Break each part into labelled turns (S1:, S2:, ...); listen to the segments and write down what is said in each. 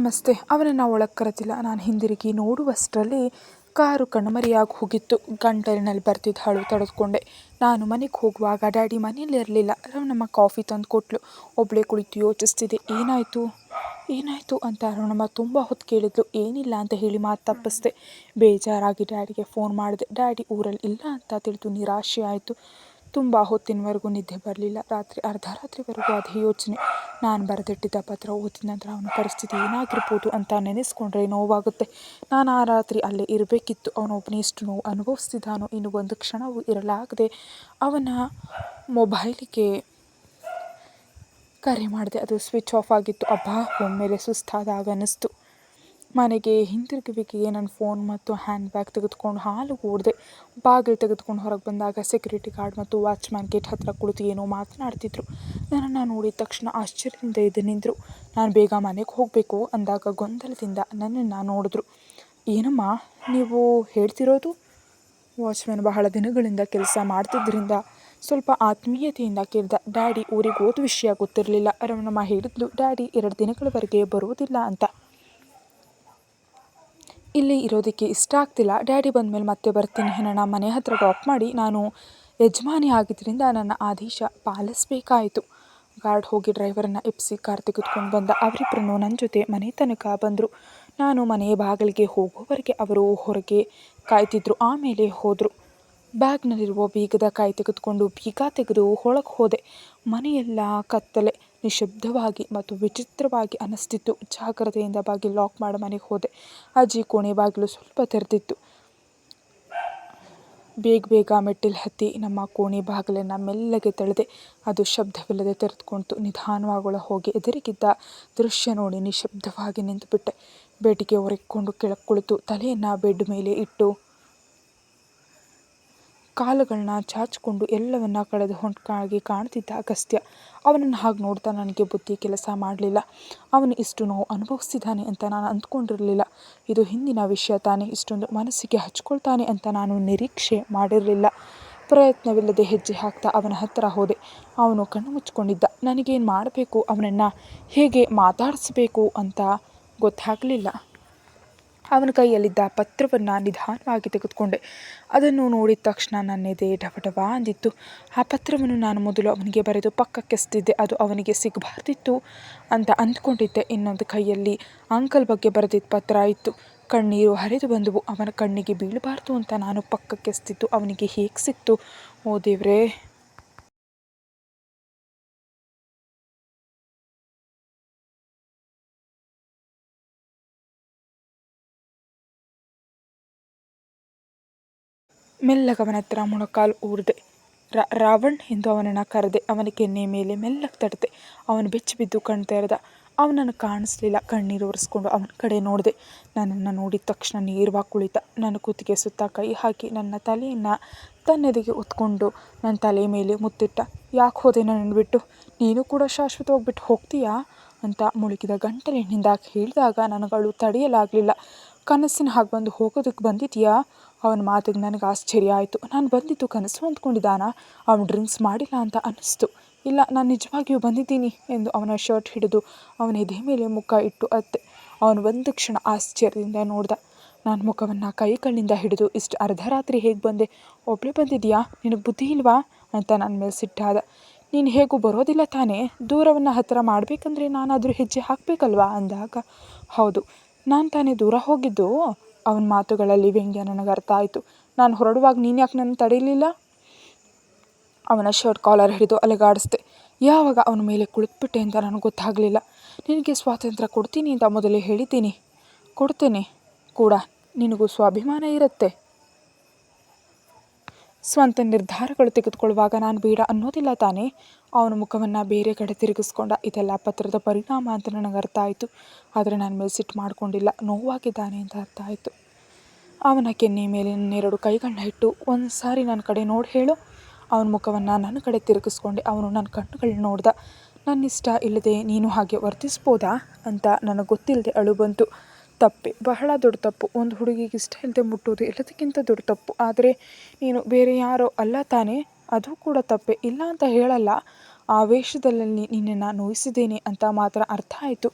S1: ನಮಸ್ತೆ. ಅವನನ್ನು ಒಳಗೆ ಕರೆದಿಲ್ಲ. ನಾನು ಹಿಂದಿರುಗಿ ನೋಡುವಷ್ಟರಲ್ಲಿ ಕಾರು ಕಣ್ಮರೆಯಾಗಿ ಹೋಗಿತ್ತು. ಗಂಟಲಿನಲ್ಲಿ ಬರ್ತಿದ್ದ ಅಳು ತಡೆದುಕೊಂಡೆ. ನಾನು ಮನೆಗೆ ಹೋಗುವಾಗ ಡ್ಯಾಡಿ ಮನೇಲಿ ಇರಲಿಲ್ಲ. ರವಣಮ್ಮ ಕಾಫಿ ತಂದು ಕೊಟ್ಟಳು ಒಬ್ಬಳೇ ಕುಳಿತು ಯೋಚಿಸ್ತಿದ್ದೆ ಏನಾಯಿತು? ಏನಾಯಿತು ಅಂತ ಅರುಣಮ್ಮ ತುಂಬ ಹೊತ್ತು ಕೇಳಿದ್ಲು. ಏನಿಲ್ಲ ಅಂತ ಹೇಳಿ ಮಾತು ತಪ್ಪಿಸ್ದೆ. ಬೇಜಾರಾಗಿ ಡ್ಯಾಡಿಗೆ ಫೋನ್ ಮಾಡಿದೆ. ಡ್ಯಾಡಿ ಊರಲ್ಲಿ ಇಲ್ಲ ಅಂತ ತಿಳಿದು ನಿರಾಶೆ ಆಯಿತು. ತುಂಬ ಹೊತ್ತಿನವರೆಗೂ ನಿದ್ದೆ ಬರಲಿಲ್ಲ. ರಾತ್ರಿ, ಅರ್ಧ ರಾತ್ರಿವರೆಗೂ ಅದೇ ಯೋಚನೆ. ನಾನು ಬರೆದಿಟ್ಟಿದ್ದ ಪತ್ರ ಓದಿದ ನಂತರ ಅವನ ಪರಿಸ್ಥಿತಿ ಏನಾಗಿರ್ಬೋದು ಅಂತ ನೆನೆಸ್ಕೊಂಡ್ರೆ ನೋವಾಗುತ್ತೆ. ನಾನು ಆ ರಾತ್ರಿ ಅಲ್ಲೇ ಇರಬೇಕಿತ್ತು. ಅವನೊಬ್ಬನೇ ಇಷ್ಟು ನೋವು ಅನುಭವಿಸ್ತಿದ್ದಾನೋ ಇನ್ನು ಒಂದು ಕ್ಷಣವೂ ಇರಲಾಗದೆ ಅವನ ಮೊಬೈಲಿಗೆ ಕರೆ ಮಾಡಿದೆ. ಅದು ಸ್ವಿಚ್ ಆಫ್ ಆಗಿತ್ತು. ಅಬ್ಬಾ, ಒಮ್ಮೆಲೆ ಸುಸ್ತಾದಾಗ ಅನ್ನಿಸ್ತು. ಮನೆಗೆ ಹಿಂತಿರುಗುವಿಕೆಗೆ ನನ್ನ ಫೋನ್ ಮತ್ತು ಹ್ಯಾಂಡ್ ಬ್ಯಾಗ್ ತೆಗೆದುಕೊಂಡು ಹಾಲು ಓಡಿದೆ ಬಾಗಿಲು ತೆಗೆದುಕೊಂಡು ಹೊರಗೆ ಬಂದಾಗ ಸೆಕ್ಯೂರಿಟಿ ಗಾರ್ಡ್ ಮತ್ತು ವಾಚ್ಮ್ಯಾನ್ ಗೇಟ್ ಹತ್ತಿರ ಕುಳಿತು ಏನೋ ಮಾತನಾಡ್ತಿದ್ರು. ನನ್ನನ್ನು ನೋಡಿದ ತಕ್ಷಣ ಆಶ್ಚರ್ಯದಿಂದ ಎದ್ದು ನಿಂತರು. ನಾನು ಬೇಗ ಮನೆಗೆ ಹೋಗಬೇಕು ಅಂದಾಗ ಗೊಂದಲದಿಂದ ನನ್ನನ್ನು ನೋಡಿದ್ರು. ಏನಮ್ಮ, ನೀವು ಹೇಳ್ತಿರೋದು? ವಾಚ್ಮ್ಯಾನ್ ಬಹಳ ದಿನಗಳಿಂದ ಕೆಲಸ ಮಾಡ್ತಿದ್ದರಿಂದ ಸ್ವಲ್ಪ ಆತ್ಮೀಯತೆಯಿಂದ ಕೇಳಿದ, ಡ್ಯಾಡಿ ಊರಿಗೆ ಹೋದ ವಿಷಯ ಗೊತ್ತಿರಲಿಲ್ಲ. ರಮಣಮ್ಮ ಹೇಳಿದ್ಲು, ಡ್ಯಾಡಿ ಎರಡು ದಿನಗಳವರೆಗೆ ಬರುವುದಿಲ್ಲ ಅಂತ. ಇಲ್ಲಿ ಇರೋದಕ್ಕೆ ಇಷ್ಟ ಆಗ್ತಿಲ್ಲ. ಡ್ಯಾಡಿ ಬಂದಮೇಲೆ ಮತ್ತೆ ಬರ್ತೀನಿ. ನನ್ನ ಮನೆ ಹತ್ರ ಡ್ರಾಪ್ ಮಾಡಿ ನಾನು ಯಜಮಾನಿ ಆಗಿದ್ದರಿಂದ ನನ್ನ ಆದೇಶ ಪಾಲಿಸಬೇಕಾಯಿತು. ಗಾರ್ಡ್ ಹೋಗಿ ಡ್ರೈವರನ್ನು ಎಪ್ಸಿ ಕಾರ್ ತೆಗೆದುಕೊಂಡು ಬಂದ. ಅವರಿಬ್ಬರನ್ನು ನನ್ನ ಜೊತೆ ಮನೆ ತನಕ ಬಂದರು. ನಾನು ಮನೆ ಬಾಗಿಲಿಗೆ ಹೋಗೋವರೆಗೆ ಅವರು ಹೊರಗೆ ಕಾಯ್ತಿದ್ರು. ಆಮೇಲೆ ಹೋದರು. ಬ್ಯಾಗ್ನಲ್ಲಿರುವ ಬೀಗದ ಕಾಯಿ ತೆಗೆದುಕೊಂಡು ಬೀಗ ತೆಗೆದು ಒಳಗೆ ಹೋದೆ. ಮನೆಯೆಲ್ಲ ಕತ್ತಲೆ. ನಿಶಬ್ದವಾಗಿ ಮತ್ತು ವಿಚಿತ್ರವಾಗಿ ಅನಿಸ್ತಿತ್ತು. ಜಾಗ್ರತೆಯಿಂದ ಬಾಗಿಲು ಲಾಕ್ ಮಾಡಿ ಮನೆಗೆ ಹೋದೆ. ಅಜ್ಜಿ ಕೋಣೆ ಬಾಗಿಲು ಸ್ವಲ್ಪ ತೆರೆದಿತ್ತು. ಬೇಗ ಬೇಗ ಮೆಟ್ಟಿಲು ಹತ್ತಿ ನಮ್ಮ ಕೋಣೆ ಬಾಗಿಲನ್ನು ಮೆಲ್ಲಗೆ ತಳೆದೆ. ಅದು ಶಬ್ದವಿಲ್ಲದೆ ತೆರೆದುಕೊಂಡು ನಿಧಾನವಾಗೊಳ ಹೋಗಿ ಎದುರಿಗಿದ್ದ ದೃಶ್ಯ ನೋಡಿ ನಿಶಬ್ದವಾಗಿ ನಿಂತುಬಿಟ್ಟೆ. ಬೆಡ್ಗೆ ಒರೆಕೊಂಡು ಕೆಳಗೆ ಕುಳಿತು ತಲೆಯನ್ನು ಬೆಡ್ ಮೇಲೆ ಇಟ್ಟು ಕಾಲುಗಳನ್ನ ಚಾಚಿಕೊಂಡು ಎಲ್ಲವನ್ನ ಕಳೆದು ಹೊಂಟಾಗಿ ಕಾಣ್ತಿದ್ದ ಅಗಸ್ತ್ಯ. ಅವನನ್ನು ಹಾಗೆ ನೋಡ್ತಾ ನನಗೆ ಬುದ್ಧಿ ಕೆಲಸ ಮಾಡಲಿಲ್ಲ. ಅವನು ಇಷ್ಟು ನೋವು ಅನುಭವಿಸಿದ್ದಾನೆ ಅಂತ ನಾನು ಅಂದ್ಕೊಂಡಿರಲಿಲ್ಲ. ಇದು ಹಿಂದಿನ ವಿಷಯ ತಾನೇ. ಇಷ್ಟೊಂದು ಮನಸ್ಸಿಗೆ ಹಚ್ಕೊಳ್ತಾನೆ ಅಂತ ನಾನು ನಿರೀಕ್ಷೆ ಮಾಡಿರಲಿಲ್ಲ. ಪ್ರಯತ್ನವಿಲ್ಲದೆ ಹೆಜ್ಜೆ ಹಾಕ್ತಾ ಅವನ ಹತ್ತಿರ ಹೋದೆ. ಅವನು ಕಣ್ಣು ಮುಚ್ಕೊಂಡಿದ್ದ. ನನಗೇನು ಮಾಡಬೇಕು? ಅವನನ್ನು ಹೇಗೆ ಮಾತಾಡಿಸ್ಬೇಕು ಅಂತ ಗೊತ್ತಾಗಲಿಲ್ಲ. ಅವನ ಕೈಯಲ್ಲಿದ್ದ ಪತ್ರವನ್ನು ನಿಧಾನವಾಗಿ ತೆಗೆದುಕೊಂಡೆ. ಅದನ್ನು ನೋಡಿದ ತಕ್ಷಣ ನನ್ನ ಎದೆ ಡಬಡಬ ಅಂದಿತ್ತು. ಆ ಪತ್ರವನ್ನು ನಾನು ಮೊದಲು ಅವನಿಗೆ ಬರೆದು ಪಕ್ಕಕ್ಕೆಸ್ತಿದ್ದೆ ಅದು ಅವನಿಗೆ ಸಿಗಬಾರ್ದಿತ್ತು ಅಂತ ಅಂದ್ಕೊಂಡಿದ್ದೆ. ಇನ್ನೊಂದು ಕೈಯಲ್ಲಿ ಅಂಕಲ್ ಬಗ್ಗೆ ಬರೆದಿದ್ದ ಪತ್ರ ಇತ್ತು. ಕಣ್ಣೀರು ಹರಿದು ಬಂದವು. ಅವನ ಕಣ್ಣಿಗೆ ಬೀಳಬಾರ್ದು ಅಂತ ನಾನು ಪಕ್ಕಕ್ಕೆಸ್ತಿದ್ದು ಅವನಿಗೆ ಹೇಗೆ ಸಿಕ್ತು? ಓ ದೇವ್ರೇ ಮೆಲ್ಲಗವನ ಹತ್ರ ಮೊಣಕಾಲು ಊರಿದೆ. ರಾವಣ್ ಎಂದು ಅವನನ್ನು ಕರೆದೆ. ಅವನ ಕೆನ್ನೆ ಮೇಲೆ ಮೆಲ್ಲಗೆ ತಡೆದೆ ಅವನು ಬೆಚ್ಚಿ ಬಿದ್ದು ಕಣ್ ತೆರೆದ. ಅವನನ್ನು ಕಾಣಿಸ್ಲಿಲ್ಲ. ಕಣ್ಣೀರು ಒರೆಸ್ಕೊಂಡು ಅವನ ಕಡೆ ನೋಡಿದೆ. ನನ್ನನ್ನು ನೋಡಿದ ತಕ್ಷಣ ನೇರವಾಗಿ ಕುಳಿತ. ನನ್ನ ಕೂತಿಗೆ ಸುತ್ತ ಕೈ ಹಾಕಿ ನನ್ನ ತಲೆಯನ್ನು ತನ್ನೆದೆಗೆ ಹೊತ್ಕೊಂಡು ನನ್ನ ತಲೆ ಮೇಲೆ ಮುತ್ತಿಟ್ಟ. ಯಾಕೆ ಹೋದೆ ನನ್ನನ್ನು ಬಿಟ್ಟು? ನೀನು ಕೂಡ ಶಾಶ್ವತವಾಗಿ ಬಿಟ್ಟು ಹೋಗ್ತೀಯಾ? ಅಂತ ಮುಳುಗಿದ ಗಂಟಲಿನಿಂದ ಹೇಳಿದಾಗ ನನಗಳು ತಡೆಯಲಾಗಲಿಲ್ಲ. ಕನಸಿನ ಹಾಗೆ ಬಂದು ಹೋಗೋದಕ್ಕೆ ಬಂದಿದೆಯಾ? ಅವನ ಮಾತಿಗೆ ನನಗೆ ಆಶ್ಚರ್ಯ ಆಯಿತು. ನಾನು ಬಂದಿದ್ದು ಕನಸು ಅಂದ್ಕೊಂಡಿದ್ದಾನ? ಅವನು ಡ್ರಿಂಕ್ಸ್ ಮಾಡಿಲ್ಲ ಅಂತ ಅನ್ನಿಸ್ತು. ಇಲ್ಲ, ನಾನು ನಿಜವಾಗಿಯೂ ಬಂದಿದ್ದೀನಿ ಎಂದು ಅವನ ಶರ್ಟ್ ಹಿಡಿದು ಅವನ ಎದೆ ಮೇಲೆ ಮುಖ ಇಟ್ಟು ಅತ್ತೆ. ಅವನು ಒಂದು ಕ್ಷಣ ಆಶ್ಚರ್ಯದಿಂದ ನೋಡ್ದ, ನಾನು ಮುಖವನ್ನು ಕೈ ಕಣ್ಣಿಂದ ಹಿಡಿದು ಇಷ್ಟು ಅರ್ಧ ರಾತ್ರಿ ಹೇಗೆ ಬಂದೆ? ಒಬ್ಬಳೇ ಬಂದಿದೆಯಾ? ನಿನಗೆ ಬುದ್ಧಿ ಇಲ್ವಾ? ಅಂತ ನನ್ನ ಮೇಲೆ ಸಿಟ್ಟಾದ. ನೀನು ಹೇಗೂ ಬರೋದಿಲ್ಲ ತಾನೇ? ದೂರವನ್ನು ಹತ್ತಿರ ಮಾಡಬೇಕಂದ್ರೆ ನಾನಾದರೂ ಹೆಜ್ಜೆ ಹಾಕಬೇಕಲ್ವಾ? ಅಂದಾಗ, ಹೌದು, ನಾನು ತಾನೇ ದೂರ ಹೋಗಿದ್ದು. ಅವನ ಮಾತುಗಳಲ್ಲಿ ವ್ಯಂಗ್ಯ ನನಗೆ ಅರ್ಥ ಆಯಿತು. ನಾನು ಹೊರಡುವಾಗ ನೀನು ಯಾಕೆ ನನ್ನ ತಡೀಲಿಲ್ಲ ಅವನ ಶರ್ಟ್ ಕಾಲರ್ ಹಿಡಿದು ಅಲೆಗಾಡಿಸ್ದೆ. ಯಾವಾಗ ಅವನ ಮೇಲೆ ಕುಳಿತುಬಿಟ್ಟೆ ಅಂತ ನನಗೆ ಗೊತ್ತಾಗಲಿಲ್ಲ. ನಿನಗೆ ಸ್ವಾತಂತ್ರ್ಯ ಕೊಡ್ತೀನಿ ಅಂತ ಮೊದಲೇ ಹೇಳಿದ್ದೀನಿ. ಕೊಡ್ತೇನೆ ಕೂಡ. ನಿನಗೂ ಸ್ವಾಭಿಮಾನ ಇರುತ್ತೆ. ಸ್ವಂತ ನಿರ್ಧಾರಗಳು ತೆಗೆದುಕೊಳ್ಳುವಾಗ ನಾನು ಬೇಡ ಅನ್ನೋದಿಲ್ಲ ತಾನೇ? ಅವನ ಮುಖವನ್ನು ಬೇರೆ ಕಡೆ ತಿರುಗಿಸ್ಕೊಂಡ ಇದೆಲ್ಲ ಪತ್ರದ ಪರಿಣಾಮ ಅಂತ ನನಗೆ ಅರ್ಥ ಆಯಿತು. ಆದರೆ ನಾನು ಮೇಲೆ ಸಿಟ್ಟು ಮಾಡಿಕೊಂಡಿಲ್ಲ. ನೋವಾಗಿದ್ದಾನೆ ಅಂತ ಅರ್ಥ ಆಯಿತು. ಅವನ ಕೆನ್ನೆ ಮೇಲೆ ನನ್ನೆರಡು ಕೈಗಳನ್ನ ಇಟ್ಟು ಒಂದು ಸಾರಿ ನನ್ನ ಕಡೆ ನೋಡಿ ಹೇಳು. ಅವನ ಮುಖವನ್ನು ನನ್ನ ಕಡೆ ತಿರುಗಿಸ್ಕೊಂಡೆ. ಅವನು ನನ್ನ ಕಣ್ಣುಗಳನ್ನ ನೋಡ್ದ. ನನ್ನ ಇಷ್ಟ ಇಲ್ಲದೆ ನೀನು ಹಾಗೆ ವರ್ತಿಸ್ಬೋದಾ ಅಂತ ನನಗೆ ಗೊತ್ತಿಲ್ಲದೆ ಅಳು ಬಂತು. ತಪ್ಪೆ. ಬಹಳ ದೊಡ್ಡ ತಪ್ಪು. ಒಂದು ಹುಡುಗಿಗೆ ಇಷ್ಟ ಇಲ್ಲದೆ ಮುಟ್ಟೋದು ಎಲ್ಲದಕ್ಕಿಂತ ದೊಡ್ಡ ತಪ್ಪು. ಆದರೆ ನೀನು ಬೇರೆ ಯಾರೋ ಅಲ್ಲ ತಾನೇ? ಅದು ಕೂಡ ತಪ್ಪೆ. ಇಲ್ಲ ಅಂತ ಹೇಳಲ್ಲ. ಆವೇಶದಲ್ಲಿ ನಿನ್ನನ್ನು ನೋಯಿಸಿದ್ದೇನೆ ಅಂತ ಮಾತ್ರ ಅರ್ಥ ಆಯಿತು.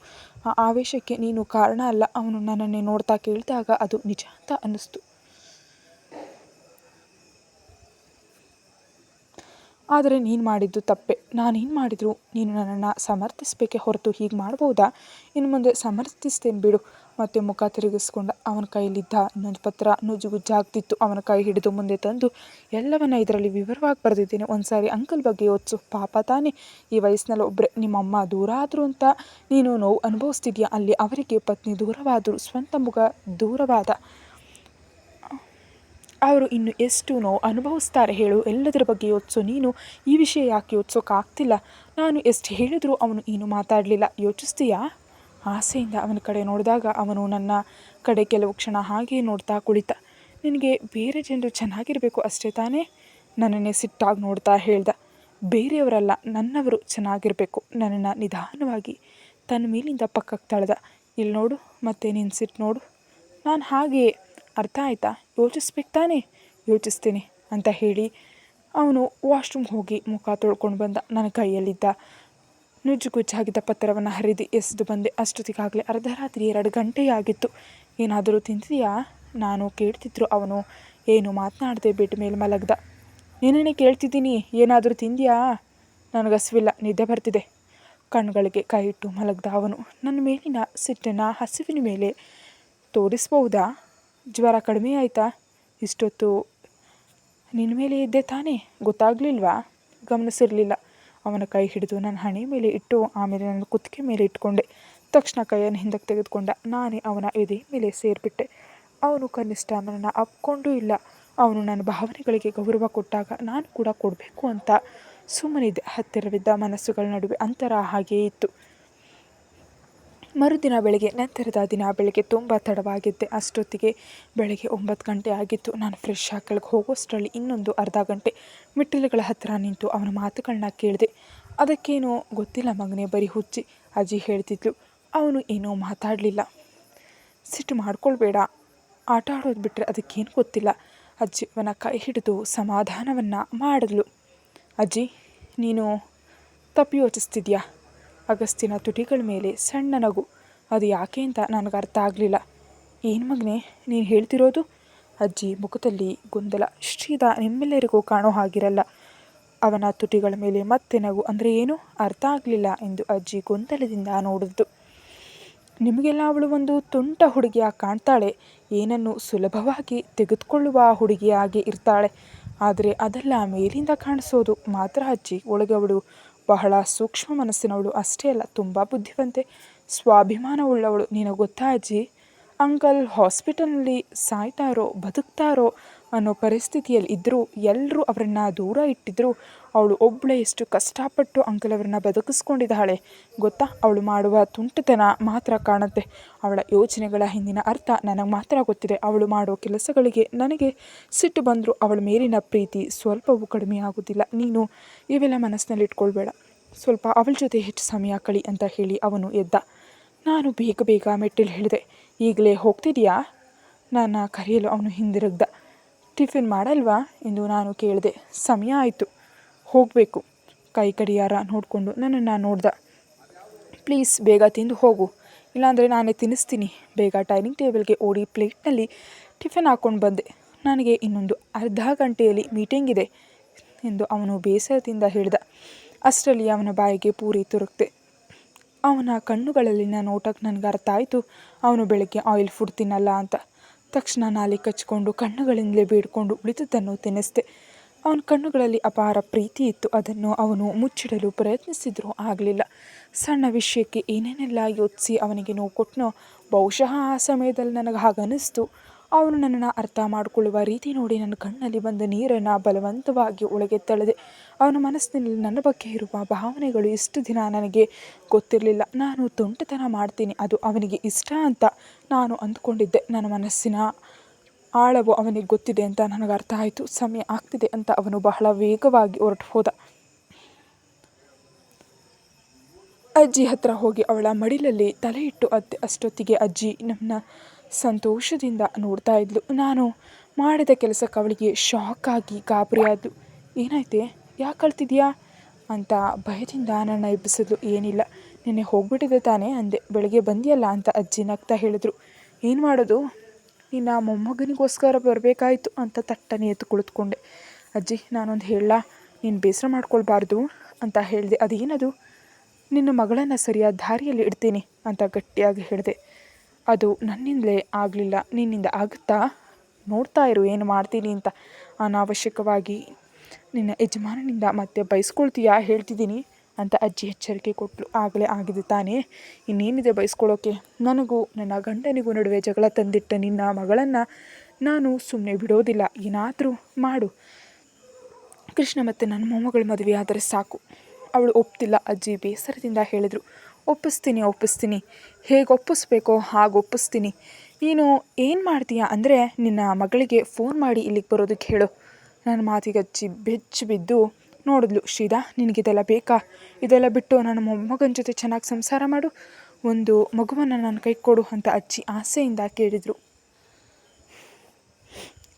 S1: ಆ ಆವೇಶಕ್ಕೆ ನೀನು ಕಾರಣ ಅಲ್ಲ. ಅವನು ನನ್ನನ್ನೇ ನೋಡ್ತಾ ಕೇಳಿದಾಗ ಅದು ನಿಜ ಅಂತ ಅನ್ನಿಸ್ತು. ಆದರೆ ನೀನು ಮಾಡಿದ್ದು ತಪ್ಪೆ. ನಾನೇನು ಮಾಡಿದ್ರು? ನೀನು ನನ್ನನ್ನು ಸಮರ್ಥಿಸಬೇಕೇ ಹೊರತು ಹೀಗೆ ಮಾಡ್ಬೋದಾ? ಇನ್ನು ಮುಂದೆ ಸಮರ್ಥಿಸ್ತೇನೆ ಬಿಡು. ಮತ್ತೆ ಮುಖ ತಿರುಗಿಸ್ಕೊಂಡ ಅವನ ಕೈಯಲ್ಲಿದ್ದ ಇನ್ನೊಂದು ಪತ್ರ ನುಜ್ಜುಗುಜ್ಜಾಗ್ತಿತ್ತು ಅವನ ಕೈ ಹಿಡಿದು ಮುಂದೆ ತಂದು, ಎಲ್ಲವನ್ನ ಇದರಲ್ಲಿ ವಿವರವಾಗಿ ಬರೆದಿದ್ದೇನೆ. ಒಂದು ಸಾರಿ ಅಂಕಲ್ ಬಗ್ಗೆ ಯೋಚಿಸು ಪಾಪ ತಾನೇ. ಈ ವಯಸ್ಸಿನಲ್ಲಿ ಒಬ್ಬರೇ ನಿಮ್ಮಮ್ಮ ದೂರ ಆದರು ಅಂತ ನೀನು ನೋವು ಅನುಭವಿಸ್ತಿದ್ಯಾ? ಅಲ್ಲಿ ಅವರಿಗೆ ಪತ್ನಿ ದೂರವಾದರು, ಸ್ವಂತ ಮುಖ ದೂರವಾದ ಅವರು ಇನ್ನು ಎಷ್ಟು ನೋವು ಅನುಭವಿಸ್ತಾರೆ ಹೇಳು, ಎಲ್ಲದರ ಬಗ್ಗೆ ಯೋಚಿಸು. ನೀನು ಈ ವಿಷಯ ಯಾಕೆ ಯೋಚಿಸೋಕ್ಕಾಗ್ತಿಲ್ಲ ನಾನು ಎಷ್ಟು ಹೇಳಿದರೂ ಅವನು ಏನು ಮಾತಾಡಲಿಲ್ಲ. ಯೋಚಿಸ್ತೀಯಾ? ಆಸೆಯಿಂದ ಅವನ ಕಡೆ ನೋಡಿದಾಗ ಅವನು ನನ್ನ ಕಡೆ ಕೆಲವು ಕ್ಷಣ ಹಾಗೆ ನೋಡ್ತಾ ಕುಳಿತ. ನಿನಗೆ ಬೇರೆ ಜನರು ಚೆನ್ನಾಗಿರಬೇಕು ಅಷ್ಟೇ ತಾನೇ? ನನ್ನನ್ನೇ ಸಿಟ್ಟಾಗಿ ನೋಡ್ತಾ ಹೇಳ್ದ. ಬೇರೆಯವರಲ್ಲ, ನನ್ನವರು ಚೆನ್ನಾಗಿರಬೇಕು. ನನ್ನನ್ನು ನಿಧಾನವಾಗಿ ತನ್ನ ಮೇಲಿಂದ ಪಕ್ಕಕ್ಕೆ ತಳೆದ. ಇಲ್ಲಿ ನೋಡು, ಮತ್ತೆ ನಿನ್ನ ಸಿಟ್ಟು ನೋಡು. ನಾನು ಹಾಗೆ ಅರ್ಥ ಆಯ್ತಾ? ಯೋಚಿಸ್ಬೇಕು ತಾನೇ? ಯೋಚಿಸ್ತೀನಿ ಅಂತ ಹೇಳಿ ಅವನು ವಾಶ್ರೂಮ್ ಹೋಗಿ ಮುಖ ತೊಳ್ಕೊಂಡು ಬಂದ. ನನ್ನ ಕೈಯಲ್ಲಿದ್ದ ನುಜ್ಜುಗುಜ್ಜಾಗಿದ್ದ ಪತ್ರವನ್ನು ಹರಿದು ಎಸೆದು ಬಂದೆ. ಅಷ್ಟೊತ್ತಿಗಾಗಲೇ ಅರ್ಧ ರಾತ್ರಿ ಎರಡು ಗಂಟೆಯಾಗಿತ್ತು. ಏನಾದರೂ ತಿಂತಿದೆಯಾ ನಾನು ಕೇಳ್ತಿದ್ರು ಅವನು ಏನು ಮಾತನಾಡದೆ ಬೆಡ್ ಮೇಲೆ ಮಲಗ್ದ. ನೀನೇ ಕೇಳ್ತಿದ್ದೀನಿ. ಏನಾದರೂ ತಿಂದ್ಯಾ? ನನಗಸುವಿಲ್ಲ. ನಿದ್ದೆ ಬರ್ತಿದೆ. ಕಣ್ಗಳಿಗೆ ಕೈ ಇಟ್ಟು ಮಲಗ್ದ ಅವನು. ನನ್ನ ಮೇಲಿನ ಸಿಟ್ಟನ್ನು ಹಸಿವಿನ ಮೇಲೆ ತೋರಿಸ್ಬಹುದಾ? ಜ್ವರ ಕಡಿಮೆ ಆಯಿತಾ? ಇಷ್ಟೊತ್ತು ನಿನ್ನ ಮೇಲೆ ಇದ್ದೆ ತಾನೇ? ಗೊತ್ತಾಗಲಿಲ್ವಾ? ಗಮನಿಸಿರಲಿಲ್ಲ. ಅವನ ಕೈ ಹಿಡಿದು ನನ್ನ ಹಣೆ ಮೇಲೆ ಇಟ್ಟು ಆಮೇಲೆ ನನ್ನ ಕುತ್ತಿಗೆ ಮೇಲೆ ಇಟ್ಕೊಂಡೆ. ತಕ್ಷಣ ಕೈಯನ್ನು ಹಿಂದಕ್ಕೆ ತೆಗೆದುಕೊಂಡ. ನಾನೇ ಅವನ ಎದೆ ಮೇಲೆ ಸೇರಿಬಿಟ್ಟೆ. ಅವನು ಕನಿಷ್ಠ ನನ್ನನ್ನು ಅಪ್ಕೊಂಡೂ ಇಲ್ಲ. ಅವನು ನನ್ನ ಭಾವನೆಗಳಿಗೆ ಗೌರವ ಕೊಟ್ಟಾಗ ನಾನು ಕೂಡ ಕೊಡಬೇಕು ಅಂತ ಸುಮ್ಮನಿದ್ದೆ. ಹತ್ತಿರವಿದ್ದ ಮನಸ್ಸುಗಳ ನಡುವೆ ಅಂತರ ಹಾಗೆಯೇ ಇತ್ತು. ಮರುದಿನ ಬೆಳಗ್ಗೆ, ನಂತರದ ದಿನ ಬೆಳಗ್ಗೆ ತುಂಬ ತಡವಾಗಿದ್ದೆ. ಅಷ್ಟೊತ್ತಿಗೆ ಬೆಳಗ್ಗೆ ಒಂಬತ್ತು ಗಂಟೆ ಆಗಿತ್ತು. ನಾನು ಫ್ರೆಶ್ ಆಗಿ ಹೋಗೋಷ್ಟರಲ್ಲಿ ಇನ್ನೊಂದು ಅರ್ಧ ಗಂಟೆ ಮೆಟ್ಟಿಲುಗಳ ಹತ್ತಿರ ನಿಂತು ಅವನ ಮಾತುಗಳನ್ನ ಕೇಳಿದೆ, ಅದಕ್ಕೇನೋ ಗೊತ್ತಿಲ್ಲ ಮಗನೇ, ಬರೀ ಹುಚ್ಚಿ, ಅಜ್ಜಿ ಹೇಳ್ತಿದ್ಲು. ಅವನು ಏನೂ ಮಾತಾಡಲಿಲ್ಲ. ಸಿಟ್ಟು ಮಾಡ್ಕೊಳ್ಬೇಡ, ಆಟ ಆಡೋದು ಬಿಟ್ಟರೆ ಅದಕ್ಕೇನು ಗೊತ್ತಿಲ್ಲ, ಅಜ್ಜಿ ಅವನ ಕೈ ಹಿಡಿದು ಸಮಾಧಾನವನ್ನು ಮಾಡಿದ್ಲು. ಅಜ್ಜಿ, ನೀನು ತಪ್ಪು ಯೋಚಿಸ್ತಿದ್ಯಾ? ಅಗಸ್ತಿನ ತುಟಿಗಳ ಮೇಲೆ ಸಣ್ಣ ನಗು. ಅದು ಯಾಕೆ ಅಂತ ನನಗೆ ಅರ್ಥ ಆಗಲಿಲ್ಲ ಏನು ಮಗ್ನೆ, ನೀನು ಹೇಳ್ತಿರೋದು? ಅಜ್ಜಿ ಮುಖದಲ್ಲಿ ಗೊಂದಲ. ಶ್ರೀದ ನಿಮ್ಮೆಲ್ಲರಿಗೂ ಕಾಣೋ ಹಾಗಿರಲ್ಲ. ಅವನ ತುಟಿಗಳ ಮೇಲೆ ಮತ್ತೆ ನಗು ಅಂದರೆ ಏನು? ಅರ್ಥ ಆಗಲಿಲ್ಲ ಎಂದು ಅಜ್ಜಿ ಗೊಂದಲದಿಂದ ನೋಡಿದ್ದು. ನಿಮಗೆಲ್ಲ ಅವಳು ಒಂದು ತುಂಟ ಹುಡುಗಿಯಾಗಿ ಕಾಣ್ತಾಳೆ. ಏನನ್ನು ಸುಲಭವಾಗಿ ತೆಗೆದುಕೊಳ್ಳುವ ಹುಡುಗಿಯಾಗಿ ಇರ್ತಾಳೆ. ಆದರೆ ಅದೆಲ್ಲ ಮೇಲಿಂದ ಕಾಣಿಸೋದು ಮಾತ್ರ ಅಜ್ಜಿ. ಒಳಗೆ ಅವಳು ಬಹಳ ಸೂಕ್ಷ್ಮ ಮನಸ್ಸಿನವಳು ಅಷ್ಟೇ ಅಲ್ಲ, ತುಂಬ ಬುದ್ಧಿವಂತೆ, ಸ್ವಾಭಿಮಾನವುಳ್ಳವಳು. ನಿನಗೆ ಗೊತ್ತಾ ಅಜ್ಜಿ ಅಂಕಲ್ ಹಾಸ್ಪಿಟಲ್ನಲ್ಲಿ ಸಾಯ್ತಾರೋ, ಬದುಕ್ತಾರೋ? ಅನ್ನೋ ಪರಿಸ್ಥಿತಿಯಲ್ಲಿ ಇದ್ದರೂ ಎಲ್ಲರೂ ಅವರನ್ನು ದೂರ ಇಟ್ಟಿದ್ದರು ಅವಳು ಒಬ್ಬಳೇ ಎಷ್ಟು ಕಷ್ಟಪಟ್ಟು ಅಂಕಲ್ ಅವರನ್ನ ಬದುಕಿಸ್ಕೊಂಡಿದ್ದಾಳೆ. ಗೊತ್ತಾ? ಅವಳು ಮಾಡುವ ತುಂಟತನ ಮಾತ್ರ ಕಾಣುತ್ತೆ. ಅವಳ ಯೋಚನೆಗಳ ಹಿಂದಿನ ಅರ್ಥ ನನಗೆ ಮಾತ್ರ ಗೊತ್ತಿದೆ. ಅವಳು ಮಾಡೋ ಕೆಲಸಗಳಿಗೆ ನನಗೆ ಸಿಟ್ಟು ಬಂದರೂ ಅವಳ ಮೇಲಿನ ಪ್ರೀತಿ ಸ್ವಲ್ಪವೂ ಕಡಿಮೆ ಆಗೋದಿಲ್ಲ. ನೀನು ಇವೆಲ್ಲ ಮನಸ್ಸಿನಲ್ಲಿ ಇಟ್ಕೊಳ್ಬೇಡ ಸ್ವಲ್ಪ ಅವಳ ಜೊತೆ ಹೆಚ್ಚು ಸಮಯ ಕಳಿ ಅಂತ ಹೇಳಿ ಅವನು ಎದ್ದ. ನಾನು ಬೇಗ ಬೇಗ ಮೆಟ್ಟಿಲು ಹೇಳಿದೆ ಈಗಲೇ ಹೋಗ್ತಿದೆಯಾ? ನಾನು ಕರೆಯಲು ಅವನು ಹಿಂದಿರುಗ್ದ. ಟಿಫಿನ್ ಮಾಡಲ್ವಾ ಎಂದು ನಾನು ಕೇಳಿದೆ. ಸಮಯ ಆಯಿತು. ಹೋಗಬೇಕು. ಕೈ ಕಡಿಯಾರ ನೋಡಿಕೊಂಡು ನನ್ನನ್ನು ನೋಡ್ದ. ಪ್ಲೀಸ್ ಬೇಗ ತಿಂದು ಹೋಗು. ಇಲ್ಲಾಂದರೆ ನಾನೇ ತಿನ್ನಿಸ್ತೀನಿ. ಬೇಗ ಡೈನಿಂಗ್ ಟೇಬಲ್ಗೆ ಓಡಿ ಪ್ಲೇಟ್ನಲ್ಲಿ ಟಿಫಿನ್ ಹಾಕ್ಕೊಂಡು ಬಂದೆ. ನನಗೆ ಇನ್ನೊಂದು ಅರ್ಧ ಗಂಟೆಯಲ್ಲಿ ಮೀಟಿಂಗ್ ಇದೆ ಎಂದು ಅವನು ಬೇಸರದಿಂದ ಹೇಳಿದ. ಅಷ್ಟರಲ್ಲಿ ಅವನ ಬಾಯಿಗೆ ಪೂರಿ ತುರುಕ್ತೆ. ಅವನ ಕಣ್ಣುಗಳಲ್ಲಿನ ನೋಟಕ್ಕೆ ನನಗೆ ಅರ್ಥ ಆಯಿತು. ಅವನು ಬೆಳಗ್ಗೆ ಆಯಿಲ್ ಫುಡ್ ತಿನ್ನಲ್ಲ ಅಂತ. ತಕ್ಷಣ ನಾಲಿ ಕಚ್ಚಿಕೊಂಡು ಕಣ್ಣುಗಳಿಂದಲೇ ಬೇಡಿಕೊಂಡು ಉಳಿದದ್ದನ್ನು ತಿನ್ನಿಸಿದೆ. ಅವನ ಕಣ್ಣುಗಳಲ್ಲಿ ಅಪಾರ ಪ್ರೀತಿ ಇತ್ತು. ಅದನ್ನು ಅವನು ಮುಚ್ಚಿಡಲು ಪ್ರಯತ್ನಿಸಿದರೂ ಆಗಲಿಲ್ಲ. ಸಣ್ಣ ವಿಷಯಕ್ಕೆ ಏನೇನೆಲ್ಲ ಯೋಚಿಸಿ ಅವನಿಗೆ ನೋವು ಕೊಟ್ಟನೋ ಬಹುಶಃ ಆ ಸಮಯದಲ್ಲಿ ನನಗೆ ಹಾಗನ್ನಿಸ್ತು. ಅವನು ನನ್ನನ್ನು ಅರ್ಥ ಮಾಡಿಕೊಳ್ಳುವ ರೀತಿ ನೋಡಿ ನನ್ನ ಕಣ್ಣಲ್ಲಿ ಬಂದ ನೀರನ್ನು ಬಲವಂತವಾಗಿ ಒಳಗೆ ತಳೆದೆ. ಅವನ ಮನಸ್ಸಿನಲ್ಲಿ ನನ್ನ ಬಗ್ಗೆ ಇರುವ ಭಾವನೆಗಳು ಇಷ್ಟು ದಿನ ನನಗೆ ಗೊತ್ತಿರಲಿಲ್ಲ. ನಾನು ತುಂಟತನ ಮಾಡ್ತೀನಿ. ಅದು ಅವನಿಗೆ ಇಷ್ಟ ಅಂತ ನಾನು ಅಂದ್ಕೊಂಡಿದ್ದೆ. ನನ್ನ ಮನಸ್ಸಿನ ಆಳವು ಅವನಿಗೆ ಗೊತ್ತಿದೆ ಅಂತ ನನಗೆ ಅರ್ಥ ಆಯಿತು. ಸಮಯ ಆಗ್ತಿದೆ ಅಂತ ಅವನು ಬಹಳ ವೇಗವಾಗಿ ಹೊರಟು ಹೋದ ಅಜ್ಜಿ ಹತ್ರ ಹೋಗಿ ಅವಳ ಮಡಿಲಲ್ಲಿ ತಲೆ ಇಟ್ಟು ಅತ್ತೆ ಅಷ್ಟೊತ್ತಿಗೆ ಅಜ್ಜಿ ನನ್ನ ಸಂತೋಷದಿಂದ ನೋಡ್ತಾ ಇದ್ಲು. ನಾನು ಮಾಡಿದ ಕೆಲಸಕ್ಕೆ ಅವಳಿಗೆ ಶಾಕ್ ಆಗಿ ಗಾಬರಿ ಏನಾಯ್ತೆ? ಯಾಕೆ ಕಳ್ತಿದ್ಯಾ ಅಂತ ಭಯದಿಂದ ನನ್ನ ಎಬ್ಬಿಸಿದ್ಲು. ಏನಿಲ್ಲ. ನಿನ್ನೆ ಹೋಗ್ಬಿಟ್ಟಿದೆ ತಾನೇ? ಅಂದೆ. ಬೆಳಗ್ಗೆ ಬಂದಿಯಲ್ಲ? ಅಂತ ಅಜ್ಜಿ ನಗ್ತಾ ಹೇಳಿದ್ರು. ಏನು ಮಾಡೋದು? ನಿನ್ನ ಮೊಮ್ಮಗನಿಗೋಸ್ಕರ ಬರಬೇಕಾಯ್ತು ಅಂತ ತಟ್ಟನೆ ಎದ್ದು ಕುಳಿತುಕೊಂಡೆ. ಅಜ್ಜಿ, ನಾನೊಂದು ಹೇಳ. ನೀನು ಬೇಸರ ಮಾಡ್ಕೊಳ್ಬಾರ್ದು ಅಂತ ಹೇಳಿದೆ. ಅದೇನದು? ನಿನ್ನ ಮಗಳನ್ನು ಸರಿಯಾದ ದಾರಿಯಲ್ಲಿ ಇಡ್ತೀನಿ ಅಂತ ಗಟ್ಟಿಯಾಗಿ ಹೇಳಿದೆ. ಅದು ನನ್ನಿಂದಲೇ ಆಗಲಿಲ್ಲ. ನಿನ್ನಿಂದ ಆಗುತ್ತಾ? ನೋಡ್ತಾ ಇರು, ಏನು ಮಾಡ್ತೀನಿ ಅಂತ. ಅನಾವಶ್ಯಕವಾಗಿ ನಿನ್ನ ಯಜಮಾನನಿಂದ ಮತ್ತೆ ಬೈಸ್ಕೊಳ್ತೀಯಾ? ಹೇಳ್ತಿದ್ದೀನಿ ಅಂತ ಅಜ್ಜಿ ಎಚ್ಚರಿಕೆ ಕೊಟ್ಟಳು ಆಗಲೇ ಆಗಿದೆ ತಾನೇ. ಇನ್ನೇನಿದೆ ಬೈಸ್ಕೊಳ್ಳೋಕ್ಕೆ ನನಗೂ, ನನ್ನ ಗಂಡನಿಗೂ ನಡುವೆ ಜಗಳ ತಂದಿಟ್ಟ ನಿನ್ನ ಮಗಳನ್ನು ನಾನು ಸುಮ್ಮನೆ ಬಿಡೋದಿಲ್ಲ. ಏನಾದರೂ ಮಾಡು. ಕೃಷ್ಣ ಮತ್ತು ನನ್ನ ಮೊಮ್ಮಗಳ ಮದುವೆ ಆದರೆ ಸಾಕು. ಅವಳು ಒಪ್ತಿಲ್ಲ ಅಜ್ಜಿ ಬೇಸರದಿಂದ ಹೇಳಿದರು. ಒಪ್ಪಿಸ್ತೀನಿ ಒಪ್ಪಿಸ್ತೀನಿ. ಹೇಗೆ ಒಪ್ಪಿಸ್ಬೇಕೋ ಹಾಗೆ ಒಪ್ಪಿಸ್ತೀನಿ. ನೀನು ಏನು ಮಾಡ್ತೀಯ ಅಂದರೆ ನಿನ್ನ ಮಗಳಿಗೆ ಫೋನ್ ಮಾಡಿ ಇಲ್ಲಿಗೆ ಬರೋದಕ್ಕೆ ಹೇಳು. ನನ್ನ ಮಾತಿಗೆ ಅಜ್ಜಿ ಬೆಚ್ಚಿ ಬಿದ್ದು ನೋಡಿದ್ಲು. ಶ್ರೀಧಾ, ನಿನಗಿದೆಲ್ಲ ಬೇಕಾ? ಇದೆಲ್ಲ ಬಿಟ್ಟು ನನ್ನ ಮೊಮ್ಮಗನ ಜೊತೆ ಚೆನ್ನಾಗಿ ಸಂಸಾರ ಮಾಡು. ಒಂದು ಮಗುವನ್ನು ನನ್ನ ಕೈ ಕೊಡು ಅಂತ ಅಜ್ಜಿ ಆಸೆಯಿಂದ ಕೇಳಿದರು.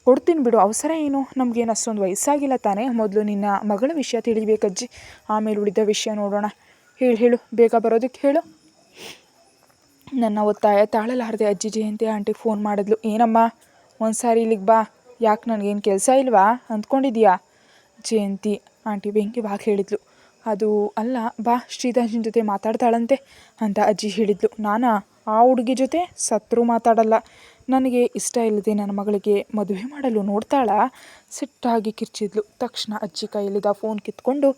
S1: ಕೊಡ್ತೀನಿ ಬಿಡು. ಅವಸರ ಏನು? ನಮಗೇನು ಅಷ್ಟೊಂದು ವಯಸ್ಸಾಗಿಲ್ಲ ತಾನೇ? ಮೊದಲು ನಿನ್ನ ಮಗಳ ವಿಷಯ ತಿಳಿಬೇಕಜ್ಜಿ ಆಮೇಲೆ ಉಳಿದ ವಿಷಯ ನೋಡೋಣ. ಹೇಳು ಹೇಳು. ಬೇಗ ಬರೋದಕ್ಕೆ ಹೇಳು. ನನ್ನ ಒತ್ತಾಯ ತಾಳಲಾರದೆ ಅಜ್ಜಿ ಜಯಂತಿ ಆಂಟಿಗೆ ಫೋನ್ ಮಾಡಿದ್ಲು. ಏನಮ್ಮ? ಒಂದು ಸಾರಿ ಇಲ್ಲಿಗೆ ಬಾ. ಯಾಕೆ ನನಗೇನು ಕೆಲಸ ಇಲ್ವಾ? ಅಂದ್ಕೊಂಡಿದ್ಯಾ? ಜಯಂತಿ ಆಂಟಿ ಬೆಂಕಿ ಬಾಗಿ ಹೇಳಿದ್ಲು. ಅದು ಅಲ್ಲ, ಬಾ. ಶ್ರೀಧರ್ಜನ್ ಜೊತೆ ಮಾತಾಡ್ತಾಳಂತೆ ಅಂತ ಅಜ್ಜಿ ಹೇಳಿದ್ಲು. ನಾನಾ? ಆ ಹುಡುಗಿ ಜೊತೆ ಸತ್ರು ಮಾತಾಡಲ್ಲ. ನನಗೆ ಇಷ್ಟ ಇಲ್ಲದೆ ನನ್ನ ಮಗಳಿಗೆ ಮದುವೆ ಮಾಡಲು ನೋಡ್ತಾಳ. ಸಿಟ್ಟಾಗಿ ಕಿರ್ಚಿದ್ಲು. ತಕ್ಷಣ ಅಜ್ಜಿ ಕೈಯಲ್ಲಿದ್ದ ಫೋನ್ ಕಿತ್ಕೊಂಡು,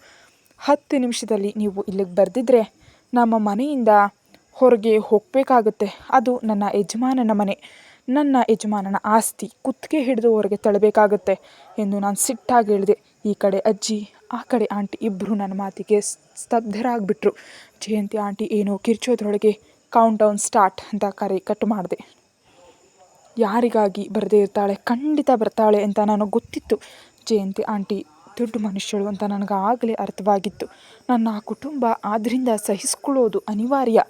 S1: ಹತ್ತು ನಿಮಿಷದಲ್ಲಿ ನೀವು ಇಲ್ಲಿಗೆ ಬರೆದಿದ್ರೆ ನಮ್ಮ ಮನೆಯಿಂದ ಹೊರಗೆ ಹೋಗಬೇಕಾಗುತ್ತೆ. ಅದು ನನ್ನ ಯಜಮಾನನ ಮನೆ. ನನ್ನ ಯಜಮಾನನ ಆಸ್ತಿ ಕುತ್ತಿಗೆ ಹಿಡಿದು ಹೊರಗೆ ತಳ್ಳಬೇಕಾಗುತ್ತೆ ಎಂದು ನಾನು ಸಿಟ್ಟಾಗಿ ಹೇಳಿದೆ. ಈ ಕಡೆ ಅಜ್ಜಿ, ಆ ಕಡೆ ಆಂಟಿ ಇಬ್ಬರು ನನ್ನ ಮಾತಿಗೆ ಸ್ತಬ್ಧರಾಗಿಬಿಟ್ರು. ಜಯಂತಿ ಆಂಟಿ ಏನೋ ಕಿರ್ಚೋದ್ರೊಳಗೆ ಕೌಂಟ್ ಡೌನ್ ಸ್ಟಾರ್ಟ್ ಅಂತ ಕರೆ ಕಟ್ ಮಾಡಿದೆ. ಯಾರಿಗಾಗಿ ಬರದೇ ಇರ್ತಾಳೆ? ಖಂಡಿತ ಬರ್ತಾಳೆ ಅಂತ ನನಗೆ ಗೊತ್ತಿತ್ತು. ಜಯಂತಿ, ಆಂಟಿ, ದೊಡ್ಡ ಮನುಷ್ಯಳು ಅಂತ ನನಗೆ ಆಗಲೇ ಅರ್ಥವಾಗಿತ್ತು. ನನ್ನ ಕುಟುಂಬ ಆದ್ದರಿಂದ ಸಹಿಸ್ಕೊಳ್ಳೋದು ಅನಿವಾರ್ಯ.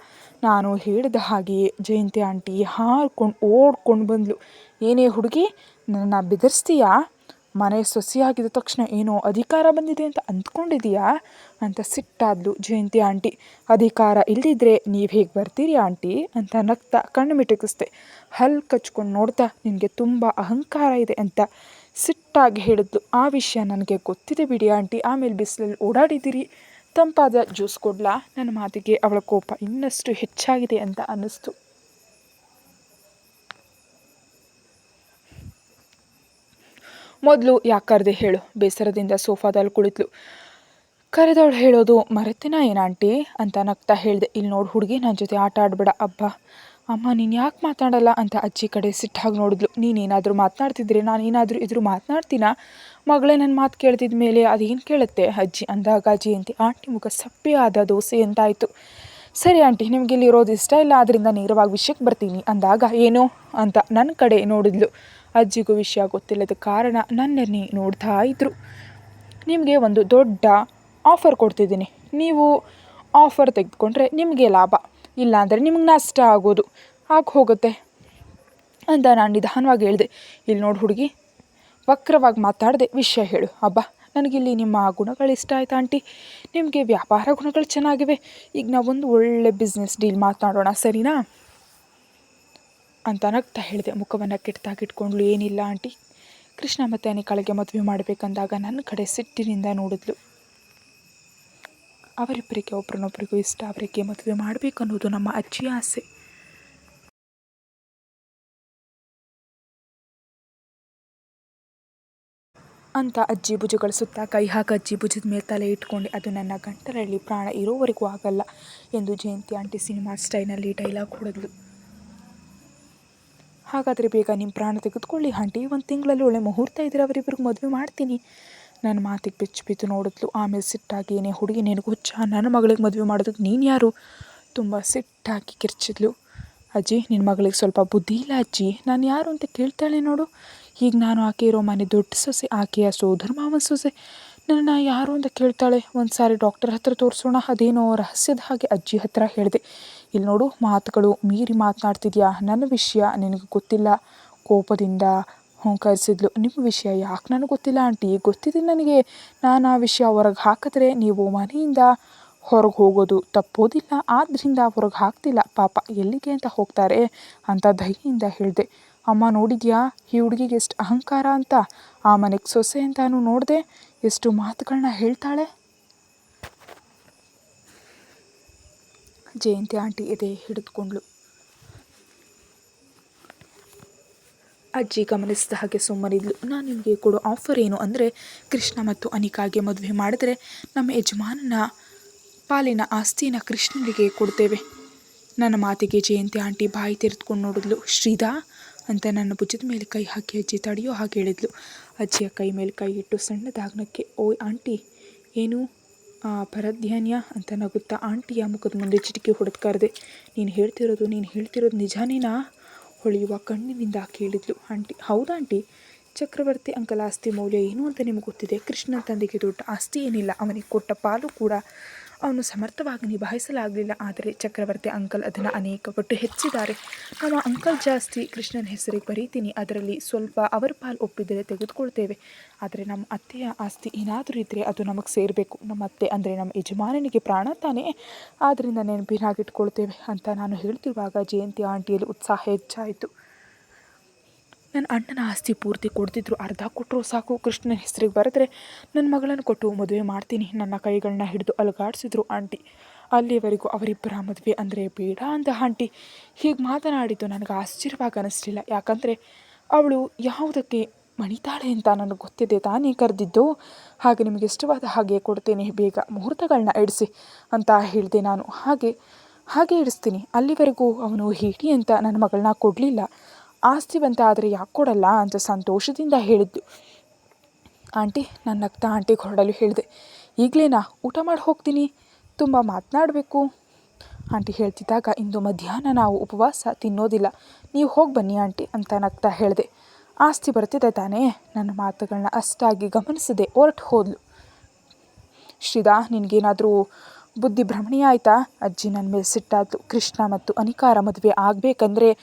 S1: ನಾನು ಹೇಳಿದ ಹಾಗೆಯೇ ಜಯಂತಿ, ಆಂಟಿ ಹಾರ್ಕೊಂಡು ಓಡ್ಕೊಂಡು ಬಂದಳು ಏನೇ ಹುಡುಗಿ, ನನ್ನ ಬೆದರಿಸ್ತೀಯಾ? ಮನೆ ಸೊಸಿಯಾಗಿದ್ದ ತಕ್ಷಣ ಏನೋ ಅಧಿಕಾರ ಬಂದಿದೆ ಅಂತ ಅಂದ್ಕೊಂಡಿದೀಯಾ ಅಂತ ಸಿಟ್ಟಾದ್ಲು ಜಯಂತಿ ಆಂಟಿ. ಅಧಿಕಾರ ಇಲ್ಲದಿದ್ದರೆ ನೀವು ಹೇಗೆ ಬರ್ತೀರಿ ಆಂಟಿ? ಅಂತ ನಗ್ತಾ ಕಣ್ಣು ಮಿಟಕಿಸ್ದೆ. ಹಲ್ಲು ಕಚ್ಕೊಂಡು ನೋಡ್ತಾ ನಿನಗೆ ತುಂಬ ಅಹಂಕಾರ ಇದೆ ಅಂತ ಸಿಟ್ಟಾಗಿ ಹೇಳಿದ್ಲು. ಆ ವಿಷಯ ನನಗೆ ಗೊತ್ತಿದೆ ಬಿಡಿ ಆಂಟಿ. ಆಮೇಲೆ ಬಿಸಿಲಲ್ಲಿ ಓಡಾಡಿದ್ದೀರಿ. ತಂಪಾದ ಜ್ಯೂಸ್ ಕೊಡ್ಲಾ? ನನ್ನ ಮಾತಿಗೆ ಅವಳ ಕೋಪ ಇನ್ನಷ್ಟು ಹೆಚ್ಚಾಗಿದೆ ಅಂತ ಅನ್ನಿಸ್ತು. ಮೊದಲು ಯಾಕರ್ದೆ ಕರೆದೆ ಹೇಳು? ಬೇಸರದಿಂದ ಸೋಫಾದಲ್ಲಿ ಕುಳಿತಳು ಕರೆದವಳು ಹೇಳೋದು ಮರೆತಿನ ಏನು ಆಂಟಿ? ಅಂತ ನಗ್ತಾ ಹೇಳಿದೆ. ಇಲ್ಲಿ ನೋಡು ಹುಡುಗಿ ನನ್ನ ಜೊತೆ ಆಟ ಆಡಬೇಡ, ಅಬ್ಬ. ಅಮ್ಮ, ನೀನು ಯಾಕೆ ಮಾತಾಡಲ್ಲ? ಅಂತ ಅಜ್ಜಿ ಕಡೆ ಸಿಟ್ಟಾಗಿ ನೋಡಿದ್ಲು. ನೀನೇನಾದರೂ ಮಾತನಾಡ್ತಿದ್ರೆ ನಾನು ಏನಾದರೂ ಇದ್ರೂ ಮಾತನಾಡ್ತೀನ? ಮಗಳೇ ನನ್ನ ಮಾತು ಕೇಳ್ತಿದ್ದ ಮೇಲೆ ಅದೇನು ಕೇಳುತ್ತೆ? ಅಜ್ಜಿ ಅಂದಾಗ ಅಜ್ಜಿ ಅಂತ ಆಂಟಿ ಮುಖ ಸಪ್ಪೆ ಆದ ದೋಸೆ ಅಂತಾಯಿತು ಸರಿ ಆಂಟಿ ನಿಮಗೆ ಇಲ್ಲಿ ಇರೋದು ಇಷ್ಟ ಇಲ್ಲ ಆದ್ದರಿಂದ ನೇರವಾಗಿ ವಿಷಯಕ್ಕೆ ಬರ್ತೀನಿ ಅಂದಾಗ, ಏನು? ಅಂತ ನನ್ನ ಕಡೆ ನೋಡಿದ್ಲು. ಅಜ್ಜಿಗೂ ವಿಷಯ ಗೊತ್ತಿಲ್ಲದ ಕಾರಣ ನನ್ನನ್ನೇ ನೋಡ್ತಾ ಇದ್ದರು ನಿಮಗೆ ಒಂದು ದೊಡ್ಡ ಆಫರ್ ಕೊಡ್ತಿದ್ದೀನಿ. ನೀವು ಆಫರ್ ತೆಗೆದುಕೊಂಡ್ರೆ ನಿಮಗೆ ಲಾಭ. ಇಲ್ಲಾಂದರೆ ನಿಮಗೆ ನಷ್ಟ ಆಗೋದು. ಆಗ ಹೋಗುತ್ತೆ ಅಂತ ನಾನು ನಿಧಾನವಾಗಿ ಹೇಳಿದೆ. ಇಲ್ಲಿ ನೋಡಿ ಹುಡುಗಿ, ವಕ್ರವಾಗಿ ಮಾತಾಡದೆ ವಿಷಯ ಹೇಳು. ಅಬ್ಬ, ನನಗಿಲ್ಲಿ ನಿಮ್ಮ ಗುಣಗಳು ಇಷ್ಟ ಆಯ್ತು ಆಂಟಿ? ನಿಮಗೆ ವ್ಯಾಪಾರ ಗುಣಗಳು ಚೆನ್ನಾಗಿವೆ. ಈಗ ನಾವೊಂದು ಒಳ್ಳೆ ಬಿಸ್ನೆಸ್ ಡೀಲ್ ಮಾತನಾಡೋಣ ಸರಿನಾ? ಅಂತ ನಗ್ತಾ ಹೇಳಿದೆ. ಮುಖವನ್ನು ಕೆಟ್ಟದಾಗಿಟ್ಕೊಂಡ್ಳು ಏನಿಲ್ಲ ಆಂಟಿ. ಕೃಷ್ಣ ಮತ್ತು ಅನಿಕಾಳಿಗೆ ಮದುವೆ ಮಾಡಬೇಕಂದಾಗ ನನ್ನ ಕಡೆ ಸಿಟ್ಟಿನಿಂದ ನೋಡಿದ್ಲು. ಅವರಿಬ್ಬರಿಗೆ ಒಬ್ರನ್ನೊಬ್ರಿಗೂ ಇಷ್ಟ, ಅವರಿಗೆ ಮದುವೆ ಮಾಡಬೇಕು ಅನ್ನೋದು ನಮ್ಮ ಅಜ್ಜಿ ಆಸೆ. ಅಂತ ಅಜ್ಜಿ ಭುಜಗಳ ಸುತ್ತ ಕೈ ಹಾಕಿ ಅಜ್ಜಿ ಭುಜದ ಮೇಲೆ ತಲೆ ಇಟ್ಕೊಂಡು, ಅದು ನನ್ನ ಗಂಟಲಲ್ಲಿ ಪ್ರಾಣ ಇರೋವರೆಗೂ ಆಗಲ್ಲ ಎಂದು ಜಯಂತಿ ಆಂಟಿ ಸಿನಿಮಾ ಸ್ಟೈಲ್ನಲ್ಲಿ ಡೈಲಾಗ್ ಹೊಡೆದ್ಲು. ಹಾಗಾದರೆ ಬೇಗ ನಿಮ್ಮ ಪ್ರಾಣ ತೆಗೆದುಕೊಳ್ಳಿ, ಆಂಟಿ. ಒಂದು ತಿಂಗಳಲ್ಲಿ ಒಳ್ಳೆ ಮುಹೂರ್ತ ಇದ್ದರೆ ಅವರಿಬ್ಬರಿಗೆ ಮದುವೆ ಮಾಡ್ತೀನಿ. ನನ್ನ ಮಾತಿಗೆ ಬಿಚ್ಚು ಬಿದ್ದು ನೋಡಿದ್ಲು. ಆಮೇಲೆ ಸಿಟ್ಟಾಗಿ, ಏನೇ ಹುಡುಗಿ, ನಿನಗೆ ಹುಚ್ಚ. ನನ್ನ ಮಗಳಿಗೆ ಮದುವೆ ಮಾಡೋದಕ್ಕೆ ನೀನು ಯಾರು? ತುಂಬ ಸಿಟ್ಟಾಗಿ ಕಿರ್ಚಿದ್ಲು. ಅಜ್ಜಿ ನಿನ್ನ ಮಗಳಿಗೆ ಸ್ವಲ್ಪ ಬುದ್ಧಿ ಇಲ್ಲ ಅಜ್ಜಿ. ನಾನು ಯಾರು ಅಂತ ಕೇಳ್ತಾಳೆ ನೋಡು. ಈಗ ನಾನು ಆಕೆ ಇರೋ ಮನೆ ದೊಡ್ಡ ಸೊಸೆ, ಆಕೆಯ ಸೋದರ ಮಾವನ ಸೊಸೆ. ನನ್ನ ಯಾರು ಅಂತ ಕೇಳ್ತಾಳೆ? ಒಂದು ಸಾರಿ ಡಾಕ್ಟರ್ ಹತ್ರ ತೋರಿಸೋಣ. ಅದೇನೋ ರಹಸ್ಯದ ಹಾಗೆ ಅಜ್ಜಿ ಹತ್ರ ಹೇಳಿದೆ. ಇಲ್ಲಿ ನೋಡು, ಮಾತುಗಳು ಮೀರಿ ಮಾತನಾಡ್ತಿದ್ಯಾ? ನನ್ನ ವಿಷಯ ನಿನಗೆ ಗೊತ್ತಿಲ್ಲ. ಕೋಪದಿಂದ ಹೂಂಕರಿಸಿದ್ಲು. ನಿಮ್ಮ ವಿಷಯ ಯಾಕೆ ನನಗೆ ಗೊತ್ತಿಲ್ಲ ಆಂಟಿ? ಗೊತ್ತಿದೆ ನನಗೆ. ನಾನು ಆ ವಿಷಯ ಹೊರಗೆ ಹಾಕಿದ್ರೆ ನೀವು ಮನೆಯಿಂದ ಹೊರಗೆ ಹೋಗೋದು ತಪ್ಪೋದಿಲ್ಲ. ಆದ್ದರಿಂದ ಹೊರಗೆ ಹಾಕ್ತಿಲ್ಲ. ಪಾಪ, ಎಲ್ಲಿಗೆ ಅಂತ ಹೋಗ್ತಾರೆ ಅಂತ ಧೈರ್ಯದಿಂದ ಹೇಳಿದೆ. ಅಮ್ಮ ನೋಡಿದ್ಯಾ? ಈ ಹುಡುಗಿಗೆ ಎಷ್ಟು ಅಹಂಕಾರ ಅಂತ. ಆ ಮನೆಗೆ ಸೊಸೆ ಅಂತಾನು ನೋಡಿದೆ. ಎಷ್ಟು ಮಾತುಗಳನ್ನ ಹೇಳ್ತಾಳೆ. ಜಯಂತಿ ಆಂಟಿ ಎದೆ ಹಿಡಿದುಕೊಂಡ್ಳು. ಅಜ್ಜಿ ಗಮನಿಸಿದ ಹಾಗೆ ಸುಮ್ಮನಿದ್ಲು. ನಾನು ನಿಮಗೆ ಕೊಡೋ ಆಫರ್ ಏನು ಅಂದರೆ ಕೃಷ್ಣ ಮತ್ತು ಅನಿಕಾಗೆ ಮದುವೆ ಮಾಡಿದರೆ ನಮ್ಮ ಯಜಮಾನನ ಪಾಲಿನ ಆಸ್ತಿನ ಕೃಷ್ಣನಿಗೆ ಕೊಡ್ತೇವೆ. ನನ್ನ ಮಾತಿಗೆ ಜಯಂತಿ ಆಂಟಿ ಬಾಯಿ ತೆರೆದುಕೊಂಡು ನೋಡಿದ್ಲು. ಶ್ರೀಧಾ ಅಂತ ನನ್ನ ಭುಜದ ಮೇಲೆ ಕೈ ಹಾಕಿ ಅಜ್ಜಿ ತಡೆಯೋ ಹಾಗೆ ಹೇಳಿದ್ಲು. ಅಜ್ಜಿಯ ಕೈ ಮೇಲೆ ಕೈ ಇಟ್ಟು ಸಣ್ಣದಾಗ್ನಕ್ಕೆ, ಓಯ್ ಆಂಟಿ, ಏನು ಪರಧ್ಯಾನ್ಯ ಅಂತ ನಗುತ್ತಾ ಆಂಟಿಯ ಮುಖದ ಮುಂದೆ ಚಿಟಿಕೆ ಹೊಡೆದು ನೀನು ಹೇಳ್ತಿರೋದು ನೀನು ಹೇಳ್ತಿರೋದು ನಿಜಾನೇನಾ? ಹೊಳೆಯುವ ಕಣ್ಣಿನಿಂದ ಕೇಳಿದ್ಲು ಆಂಟಿ. ಹೌದಾ ಆಂಟಿ? ಚಕ್ರವರ್ತಿ ಅಂಕಲ್ ಆಸ್ತಿ ಮೌಲ್ಯ ಏನು ಅಂತ ನಿಮಗೆ ಗೊತ್ತಿದೆ? ಕೃಷ್ಣನ ತಂದೆಗೆ ದೊಡ್ಡ ಆಸ್ತಿ ಏನಿಲ್ಲ, ಅವನಿಗೆ ಕೊಟ್ಟ ಪಾಲು ಕೂಡ ಅವನು ಸಮರ್ಥವಾಗಿ ನಿಭಾಯಿಸಲಾಗಲಿಲ್ಲ. ಆದರೆ ಚಕ್ರವರ್ತಿ ಅಂಕಲ್ ಅದನ್ನು ಅನೇಕ ಪಟ್ಟು ಹೆಚ್ಚಿದ್ದಾರೆ. ನಮ್ಮ ಅಂಕಲ್ ಜಾಸ್ತಿ. ಕೃಷ್ಣನ ಹೆಸರಿಗೆ ಬರೀತೀನಿ. ಅದರಲ್ಲಿ ಸ್ವಲ್ಪ ಅವರ ಪಾಲು ಒಪ್ಪಿದರೆ ತೆಗೆದುಕೊಳ್ತೇವೆ. ಆದರೆ ನಮ್ಮ ಅತ್ತೆಯ ಆಸ್ತಿ ಏನಾದರೂ ಇದ್ದರೆ ಅದು ನಮಗೆ ಸೇರಬೇಕು. ನಮ್ಮ ಅತ್ತೆ ಅಂದರೆ ನಮ್ಮ ಯಜಮಾನನಿಗೆ ಪ್ರಾಣ ತಾನೇ. ಆದ್ದರಿಂದ ನೆನಪಿನಾಗಿಟ್ಕೊಳ್ತೇವೆ ಅಂತ ನಾನು ಹೇಳ್ತಿರುವಾಗ ಜಯಂತಿ ಆಂಟಿಯಲ್ಲಿ ಉತ್ಸಾಹ ಹೆಚ್ಚಾಯಿತು. ನನ್ನ ಅಣ್ಣನ ಆಸ್ತಿ ಪೂರ್ತಿ ಕೊಡ್ತಿದ್ರು, ಅರ್ಧ ಕೊಟ್ಟರು ಸಾಕು. ಕೃಷ್ಣನ ಹೆಸರಿಗೆ ಬರೆದ್ರೆ ನನ್ನ ಮಗಳನ್ನು ಕೊಟ್ಟು ಮದುವೆ ಮಾಡ್ತೀನಿ. ನನ್ನ ಕೈಗಳನ್ನ ಹಿಡಿದು ಅಲುಗಾಡಿಸಿದ್ರು ಆಂಟಿ. ಅಲ್ಲಿವರೆಗೂ ಅವರಿಬ್ಬರ ಮದುವೆ ಅಂದರೆ ಬೇಡ ಅಂತ ಆಂಟಿ. ಹೀಗೆ ಮಾತನಾಡಿದ್ದು ನನಗೆ ಆಶ್ಚರ್ಯವಾಗಿ ಅನ್ನಿಸ್ಲಿಲ್ಲ ಯಾಕಂದರೆ ಅವಳು ಯಾವುದಕ್ಕೆ ಮಣಿತಾಳೆ ಅಂತ ನನಗೆ ಗೊತ್ತಿದೆ ತಾನೇ ಕರೆದಿದ್ದು. ಹಾಗೆ ನಿಮಗೆ ಇಷ್ಟವಾದ ಹಾಗೆ ಕೊಡ್ತೇನೆ, ಬೇಗ ಮುಹೂರ್ತಗಳನ್ನ ಇಡಿಸಿ ಅಂತ ಹೇಳಿದೆ ನಾನು. ಹಾಗೆ ಹಾಗೆ ಇಡಿಸ್ತೀನಿ. ಅಲ್ಲಿವರೆಗೂ ಅವನು ಹೇಳಿ ಅಂತ ನನ್ನ ಮಗಳನ್ನ ಕೊಡಲಿಲ್ಲ. ಆಸ್ತಿವಂತ ಆದರೆ ಯಾಕೆ ಕೊಡಲ್ಲ ಅಂತ ಸಂತೋಷದಿಂದ ಹೇಳಿದ್ದು. ಆಂಟಿ ನನ್ನ ನಗ್ತಾ ಆಂಟಿ ಹೊರಡಲು ಹೇಳಿದೆ. ಈಗಲೇನಾ ಊಟ ಮಾಡಿ ಹೋಗ್ತೀನಿ. ತುಂಬ ಮಾತನಾಡಬೇಕು. ಆಂಟಿ ಹೇಳ್ತಿದ್ದಾಗ ಇಂದು ಮಧ್ಯಾಹ್ನ ನಾವು ಉಪವಾಸ ತಿನ್ನೋದಿಲ್ಲ. ನೀವು ಹೋಗಿ ಬನ್ನಿ ಆಂಟಿ ಅಂತ ನಗ್ತಾ ಹೇಳಿದೆ. ಆಸ್ತಿ ಬರ್ತಿದೆ ತಾನೇ. ನನ್ನ ಮಾತುಗಳನ್ನ ಅಷ್ಟಾಗಿ ಗಮನಿಸದೆ ಹೊರಟು ಹೋದ್ಲು. ಶ್ರೀಧಾ, ನಿನಗೇನಾದರೂ ಬುದ್ಧಿ ಭ್ರಮಣೀಯ ಆಯಿತಾ? ಅಜ್ಜಿ ನನ್ನ ಮೇಲೆ ಸಿಟ್ಟಾದ್ಲು. ಕೃಷ್ಣ ಮತ್ತು ಅನಿಕಾರ ಮದುವೆ ಆಗಬೇಕಂದ್ರೆ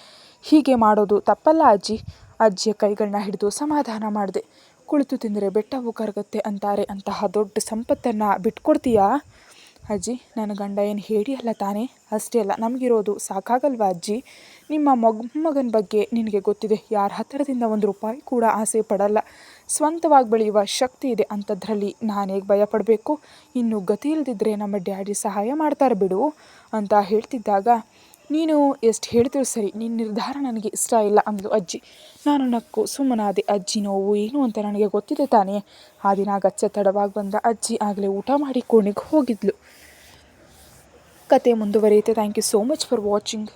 S1: ಹೀಗೆ ಮಾಡೋದು ತಪ್ಪಲ್ಲ ಅಜ್ಜಿ. ಅಜ್ಜಿಯ ಕೈಗಳನ್ನ ಹಿಡಿದು ಸಮಾಧಾನ ಮಾಡಿದೆ. ಕುಳಿತು ತಿಂದರೆ ಬೆಟ್ಟವು ಕರಗುತ್ತೆ ಅಂತಾರೆ. ಅಂತಹ ದೊಡ್ಡ ಸಂಪತ್ತನ್ನು ಬಿಟ್ಕೊಡ್ತೀಯಾ? ಅಜ್ಜಿ, ನನ್ನ ಗಂಡ ಏನು ಹೇಳಿ ಅಲ್ಲ ತಾನೇ? ಅಷ್ಟೇ ಅಲ್ಲ, ನಮಗಿರೋದು ಸಾಕಾಗಲ್ವಾ ಅಜ್ಜಿ? ನಿಮ್ಮ ಮೊಮ್ಮಗನ ಬಗ್ಗೆ ನಿನಗೆ ಗೊತ್ತಿದೆ. ಯಾರ ಹತ್ತಿರದಿಂದ ಒಂದು ರೂಪಾಯಿ ಕೂಡ ಆಸೆ ಪಡಲ್ಲ. ಸ್ವಂತವಾಗಿ ಬೆಳೆಯುವ ಶಕ್ತಿ ಇದೆ ಅಂಥದ್ರಲ್ಲಿ. ನಾನೇಗೆ ಭಯ ಪಡಬೇಕು? ಇನ್ನು ಗತಿ ಇಲ್ಲದಿದ್ದರೆ ನಮ್ಮ ಡ್ಯಾಡಿ ಸಹಾಯ ಮಾಡ್ತಾರೆ ಬಿಡು ಅಂತ ಹೇಳ್ತಿದ್ದಾಗ ನೀನು ಎಷ್ಟು ಹೇಳ್ತೀವಿ ಸರಿ ನಿನ್ನ ನಿರ್ಧಾರ ನನಗೆ ಇಷ್ಟ ಇಲ್ಲ ಅಂದಳು ಅಜ್ಜಿ. ನಾನು ನಕ್ಕು ಸುಮ್ಮನಾದೆ, ಅಜ್ಜಿ, ನೋವು ಏನು ಅಂತ ನನಗೆ ಗೊತ್ತಿದೆ ತಾನೇ. ಆ ದಿನ ಗಚ್ಚ ತಡವಾಗಿ ಬಂದ ಅಜ್ಜಿ ಆಗಲೇ ಊಟ ಮಾಡಿ ಕೋಣೆಗೆ ಹೋಗಿದ್ಲು. ಕತೆ ಮುಂದುವರಿಯುತ್ತೆ. Thank you so much for watching